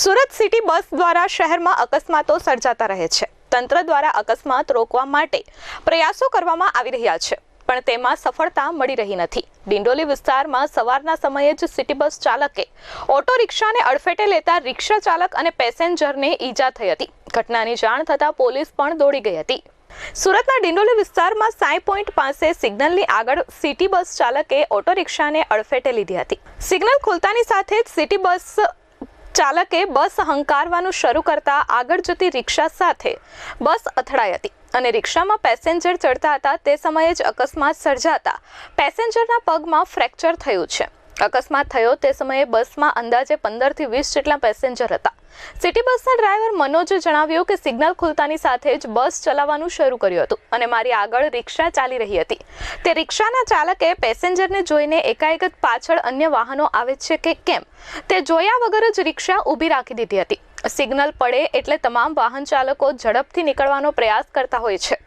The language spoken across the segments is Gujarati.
સુરત સિટી બસ દ્વારા શહેરમાં અકસ્માતો સર્જાતા રહે છે. તંત્ર દ્વારા અકસ્માત રોકવા માટે પ્રયાસો કરવામાં આવી રહ્યા છે, પણ તેમાં સફળતા મળી રહી નથી. ડિંડોલી વિસ્તારમાં સવારના સમયે જ સિટી બસ ચાલકે ઓટો રિક્ષાને અડફેટે લેતા રિક્ષા ચાલક અને પેસેન્જરને ઈજા થઈ હતી. ઘટનાની જાણ થતાં પોલીસ પણ દોડી ગઈ હતી. સુરતના ડિંડોલી વિસ્તારમાં સાઈ પોઈન્ટ પાસે સિગ્નલની આગળ સિટી બસ ચાલકે ઓટો રિક્ષાને અડફેટે લીધી હતી. સિગ્નલ ખુલતાની સાથે જ સિટી બસ ચાલકે બસ હંકારવાનું શરૂ કરતા આગળ જતી રિક્ષા સાથે બસ અથડાઈ હતી અને રિક્ષામાં પેસેન્જર ચડતા હતા. તે સમયે જ અકસ્માત સર્જાતા પેસેન્જરના પગમાં ફ્રેક્ચર થયું છે. અકસ્માત થયો તે સમયે બસમાં અંદાજે પંદરથી વીસ જેટલા પેસેન્જર હતા. સિટી બસના ડ્રાઈવર મનોજે જણાવ્યું કે સિગ્નલ ખુલતાની સાથે જ બસ ચલાવવાનું શરૂ કર્યું હતું અને મારી આગળ રિક્ષા ચાલી રહી હતી. તે રિક્ષાના ચાલકે પેસેન્જરને જોઈને એકાએક પાછળ અન્ય વાહનો આવે છે કે કેમ? તે જોયા વગર જ રિક્ષા ઊભી રાખી દીધી હતી. સિગ્નલ પડે એટલે તમામ વાહન ચાલકો ઝડપથી નીકળવાનો પ્રયાસ કરતા હોય છે.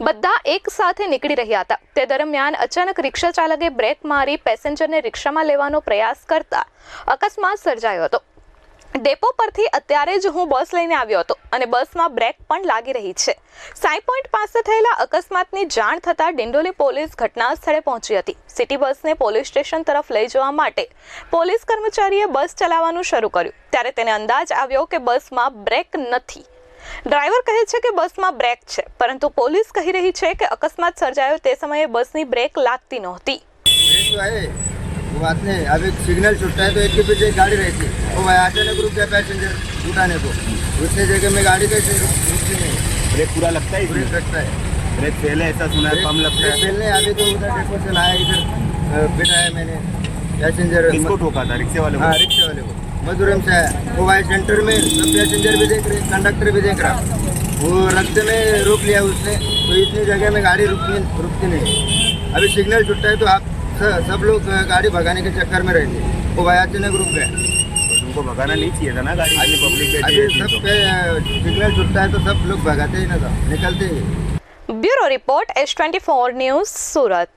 બધા એક સાથે નીકળી રહ્યા હતા. તે દરમિયાન અચાનક રિક્ષા ચાલકે બ્રેક મારી પેસેન્જરને રિક્ષામાં લેવાનો પ્રયાસ કરતા અકસ્માત સર્જાયો હતો. ડેપો પરથી અત્યારે જ હું બસ લઈને આવ્યો હતો અને બસમાં બ્રેક પણ લાગી રહી છે. સાઈ પોઈન્ટ પાસે થયેલા અકસ્માતની જાણ થતાં ડિંડોલી પોલીસ ઘટના સ્થળે પહોંચી હતી. સિટી બસને પોલીસ સ્ટેશન તરફ લઈ જવા માટે પોલીસ કર્મચારીએ બસ ચલાવવાનું શરૂ કર્યું. ત્યારે તેને અંદાજ આવ્યો કે બસમાં બ્રેક નથી. ડ્રાઈવર કહે છે કે બસમાં બ્રેક છે, પરંતુ પોલીસ કહી રહી છે કે અકસ્માત સર્જાયો તે સમયે બસની બ્રેક લાગતી નહોતી. वो बात नहीं अभी सिग्नल छूटता है तो एक के पीछे एक गाड़ी रहती है। वो भाई अचानक रुक गया पैसेंजर उठाने को। उसने जगह में गाड़ी कैसे रुकती नहीं। ब्रेक पूरा लगता है ब्रेक रखता है। ब्रेक पहले ऐसा सुना है कम लगता है। पहले अभी तो उधर डेपो से लाया इधर बिठाया मैंने। पैसेंजर किसको ठोका था? रिक्शे वाले हाँ रिक्शे वाले को। मधुरम से वो भाई सेंटर में सब पैसेंजर भी देख रहे कंडक्टर भी देख रहा। वो रास्ते में रोक लिया उसने तो इतनी जगह में गाड़ी रुकती रुकती नहीं। अभी सिग्नल छुटता है तो आप सब लोग गाड़ी भगाने के चक्कर में रहेंगे वो भाई अचानक रुक गए तुमको भगाना नहीं चाहिए था ना गाड़ी? पब्लिक अभी सब तो। पे सिग्नल छुटता है तो सब लोग भगाते ही ना था निकलते ही। Bureau report S twenty four news Surat.